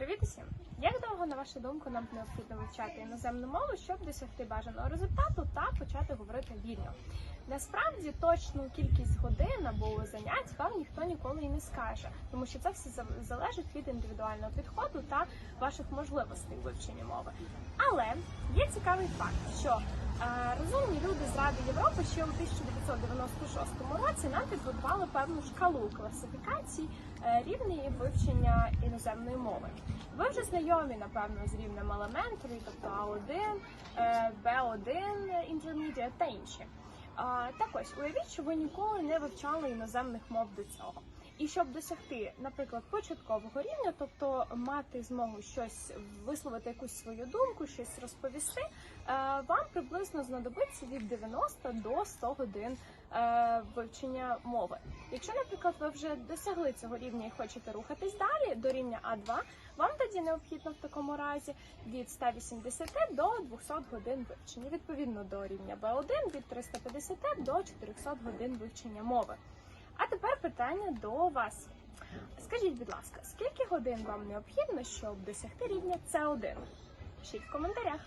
Привіт усім! Як довго, на вашу думку, нам необхідно вивчати іноземну мову, щоб досягти бажаного результату та почати говорити вільно? Насправді точну кількість годин або занять вам ніхто ніколи і не скаже, тому що це все залежить від індивідуального підходу та ваших можливостей вивчення мови. Але є цікавий факт, що е, розумні люди з Ради Європи ще у 1996 році нам підготували певну шкалу класифікацій е, рівні вивчення іноземної мови. Ви вже знайомі, напевно, з рівнем Elementary, тобто А1, е, Б1, Intermediate та інші. Так ось, уявіть, що ви ніколи не вивчали іноземних мов до цього. І щоб досягти, наприклад, початкового рівня, тобто мати змогу щось висловити якусь свою думку, щось розповісти, е, вам приблизно знадобиться від 90 до 100 годин е, вивчення мови. Якщо, наприклад, ви вже досягли цього рівня і хочете рухатись далі до рівня А2, вам тоді необхідно в такому разі від 180 до 200 годин вивчення, відповідно до рівня Б1 від 350 до 400 годин вивчення мови. А тепер питання до вас. Скажіть, будь ласка, скільки годин вам необхідно, щоб досягти рівня С1? Пишіть в коментарях.